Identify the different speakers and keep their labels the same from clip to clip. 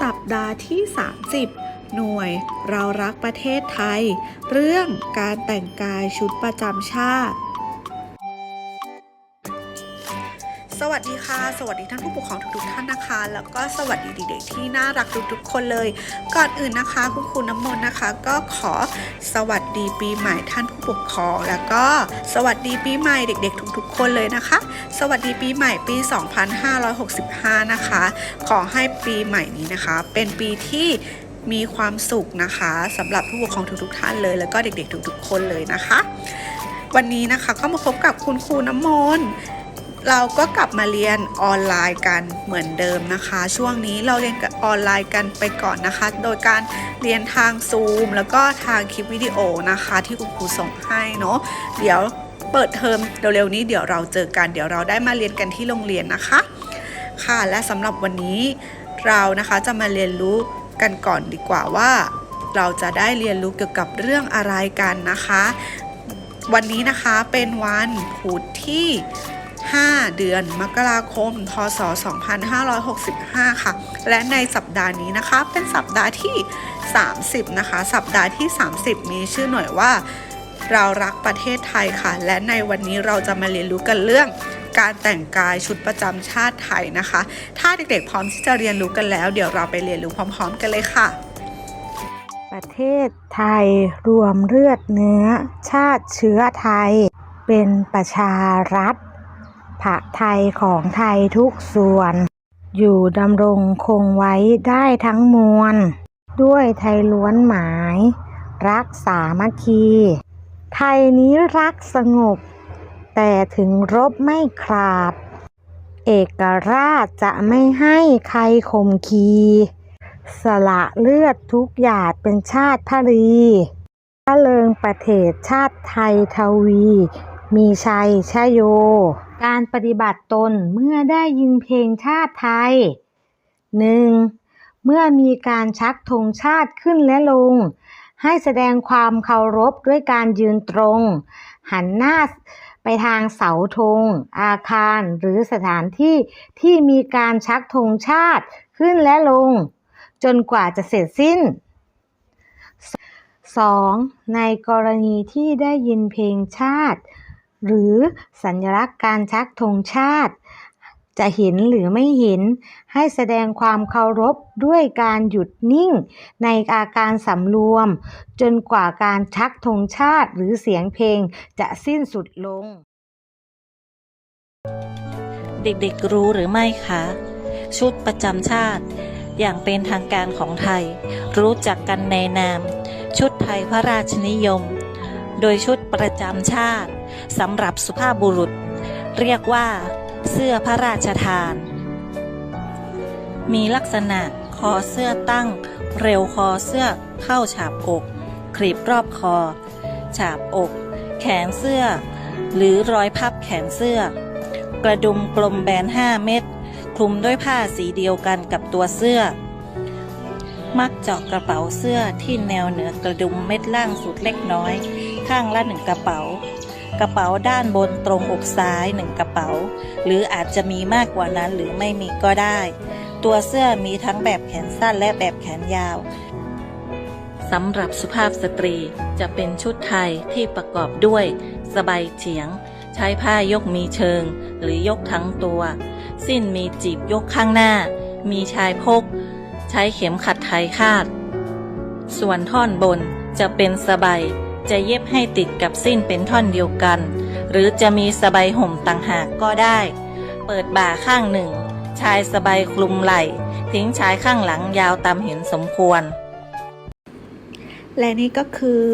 Speaker 1: สัปดาห์ที่ 30 หน่วย เรารักประเทศไทย เรื่องการแต่งกายชุดประจำชาติ สวัสดีค่ะ สวัสดีท่านผู้ปกครองทุกๆท่านนะคะ แล้วก็สวัสดีเด็กๆที่น่ารักทุกๆคนเลย ก่อนอื่นนะคะคุณครูน้ำมนต์นะคะ ก็ขอสวัสดีปีใหม่ท่านผู้ปกครอง แล้วก็สวัสดีปีใหม่เด็ก ๆ ทุกๆ คนเลยนะคะ สวัสดีปีใหม่ปี 2565 นะคะ ขอให้ปีใหม่นี้นะคะ เป็นปีที่มีความสุขนะคะสำหรับผู้ปกครองทุกๆท่านเลย แล้วก็เด็กๆทุกๆ คนเลยนะคะ วันนี้นะคะก็มาพบกับคุณครูน้ำมนต์ เราก็กลับมาเรียนออนไลน์กันเหมือนเดิมนะคะ ช่วงนี้เราเรียนกับออนไลน์กันไปก่อนนะคะ โดยการเรียนทางซูมแล้วก็ทางคลิปวิดีโอนะคะ ที่คุณครูส่งให้เนาะเดี๋ยวเปิดเทอมเร็วๆนี้เดี๋ยวเราเจอกันเดี๋ยวเราได้มาเรียนกันที่โรงเรียนนะคะ ค่ะและสำหรับวันนี้เรานะคะจะมาเรียนรู้กันก่อนดีกว่าว่า เราจะได้เรียนรู้เกี่ยวกับเรื่องอะไรกันนะคะ วันนี้นะคะเป็นวันพุธที่ 5 เดือน มกราคมพศ2565 ค่ะ และในสัปดาห์นี้นะคะ เป็นสัปดาห์ที่ 30 นะคะ สัปดาห์ที่ 30 มีชื่อหน่วยว่า เรารักประเทศไทยค่ะ และในวันนี้เราจะมาเรียนรู้กันเรื่องการแต่งกายชุดประจำชาติไทยนะคะ ถ้าเด็กๆพร้อมที่จะเรียนรู้กันแล้ว เดี๋ยวเราไปเรียนรู้พร้อม ๆ กันเลยค่ะ
Speaker 2: ประเทศไทยรวมเลือดเนื้อ ชาติเชื้อไทย เป็นประชารัฐ ผักไทยของไทยทุกส่วน อยู่ดำรงคงไว้ได้ทั้งมวล ด้วยไทยล้วนหมาย รักสามัคคี ไทยนี้รักสงบ แต่ถึงรบไม่ขลาด เอกราชจะไม่ให้ใครข่มขี สละเลือดทุกหยาดเป็นชาติพลีพระเลิงประเทศชาติไทยทวี มีชัยชโย การปฏิบัติตนเมื่อได้ยินเพลงชาติไทย 1. เมื่อมีการชักธงชาติขึ้นและลง ให้แสดงความเคารพด้วยการยืนตรง หันหน้าไปทางเสาธง อาคารหรือสถานที่ที่มีการชักธงชาติขึ้นและลง จนกว่าจะเสร็จสิ้น 2. ในกรณีที่ได้ยินเพลงชาติ หรือสัญลักษณ์การชักธงชาติ จะเห็นหรือไม่เห็น ให้แสดงความเคารพด้วยการหยุดนิ่ง ในอาการสำรวม จนกว่าการชักธงชาติหรือเสียงเพลงจะสิ้นสุดลง
Speaker 3: เด็กๆรู้หรือไม่คะ ชุดประจำชาติ อย่างเป็นทางการของไทย รู้จักกันในนาม ชุดไทยพระราชนิยม โดยชุดประจำชาติ สำหรับสุภาพบุรุษ เรียกว่า เสื้อพระราชทาน มีลักษณะคอเสื้อตั้ง เร็วคอเสื้อเข้าฉาบอกคลีบรอบคอ ฉาบอก แขนเสื้อ หรือรอยพับแขนเสื้อ กระดุมกลมแบน 5 เม็ดคลุมด้วยผ้าสีเดียวกันกับตัวเสื้อ มักเจาะกระเป๋าเสื้อที่แนวเหนือกระดุมเม็ดล่างสุดเล็กน้อย ข้างละหนึ่งกระเป๋า กระเป๋าด้านบนตรงอกซ้ายหนึ่งกระเป๋า หรืออาจจะมีมากกว่านั้นหรือไม่มีก็ได้ ตัวเสื้อมีทั้งแบบแขนสั้นและแบบแขนยาวสำหรับสุภาพสตรีจะเป็นชุดไทยที่ประกอบด้วย สบายเฉียง ใช้ผ้ายกมีเชิง หรือยกทั้งตัว สิ้นมีจีบยกข้างหน้า มีชายพก ใช้เข็มขัดไทยคาด ส่วนท่อนบนจะเป็นสบาย จะเย็บให้ติดกับสิ้นเป็นท่อนเดียวกัน หรือจะมีสบายห่มต่างหากก็ได้ เปิดบ่าข้างหนึ่ง ชายสบายคลุมไหล่ ทิ้งชายข้างหลังยาวตามเห็นสมควร
Speaker 1: และนี่ก็คือ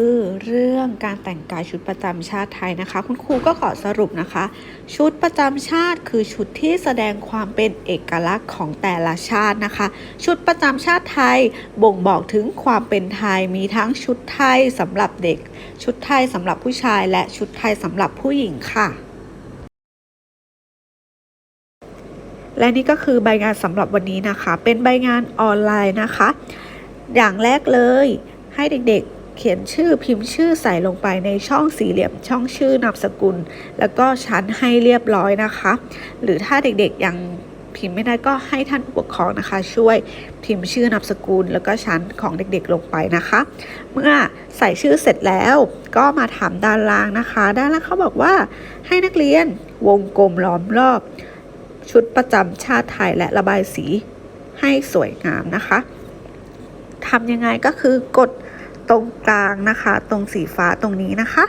Speaker 1: เรื่องการแต่งกายชุดประจำชาติไทยนะคะ คุณครูก็ขอสรุปนะคะ ชุดประจำชาติคือชุดที่แสดงความเป็นเอกลักษณ์ของแต่ละชาตินะคะ ชุดประจำชาติไทยบ่งบอกถึงความเป็นไทยมีทั้งชุดไทยสำหรับเด็ก ชุดไทยสำหรับผู้ชาย และชุดไทยสำหรับผู้หญิงค่ะและนี่ก็คือใบงานสำหรับวันนี้นะคะ เป็นใบงานออนไลน์นะคะ อย่างแรกเลย ให้เด็กๆ เขียนชื่อพิมพ์ชื่อใส่ลงไปในช่องสี่เหลี่ยมช่องชื่อนามสกุล แล้วก็ชั้นให้เรียบร้อยนะคะ หรือถ้าเด็กๆยังพิมพ์ไม่ได้ก็ให้ท่านผู้ปกครองนะคะ ช่วยพิมพ์ชื่อนามสกุล แล้วก็ชั้นของเด็กๆลงไปนะคะ เมื่อใส่ชื่อเสร็จแล้วก็มาถามด้านล่างนะคะ ด้านล่างเขาบอกว่าให้นักเรียนวงกลมล้อมรอบ ชุดประจำชาติไทยและระบายสีให้สวยงามนะคะ ทำยังไงก็คือกดตรงกลางนะคะ ตรงสีฟ้าตรงนี้นะคะ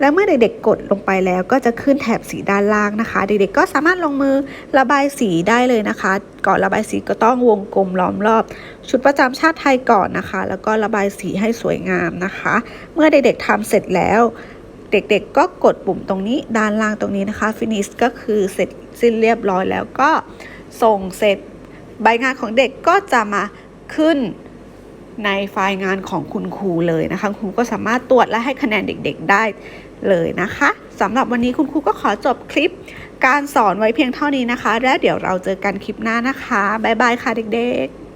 Speaker 1: แล้วเมื่อเด็กๆกดลงไปแล้วก็จะขึ้นแถบสีด้านล่างนะคะ เด็กๆก็สามารถลงมือระบายสีได้เลยนะคะ ก่อนระบายสีก็ต้องวงกลมล้อมรอบ ชุดประจำชาติไทยก่อนนะคะ แล้วก็ระบายสีให้สวยงามนะคะ เมื่อเด็กๆทำเสร็จแล้วเด็กๆ ก็กดปุ่มตรงนี้ด้านล่างตรงนี้นะคะ finish ก็คือเสร็จสิ้นเรียบร้อยแล้วก็ส่งเสร็จใบงานของเด็กก็จะมา ขึ้นในไฟล์งานของคุณครูเลยนะคะ คุณครูก็สามารถตรวจและให้คะแนนเด็กๆได้เลยนะคะสำหรับวันนี้คุณครูก็ขอจบคลิป การสอนไว้เพียงเท่านี้นะคะ และเดี๋ยวเราเจอกันคลิปหน้านะคะ บ๊ายบายค่ะเด็กๆ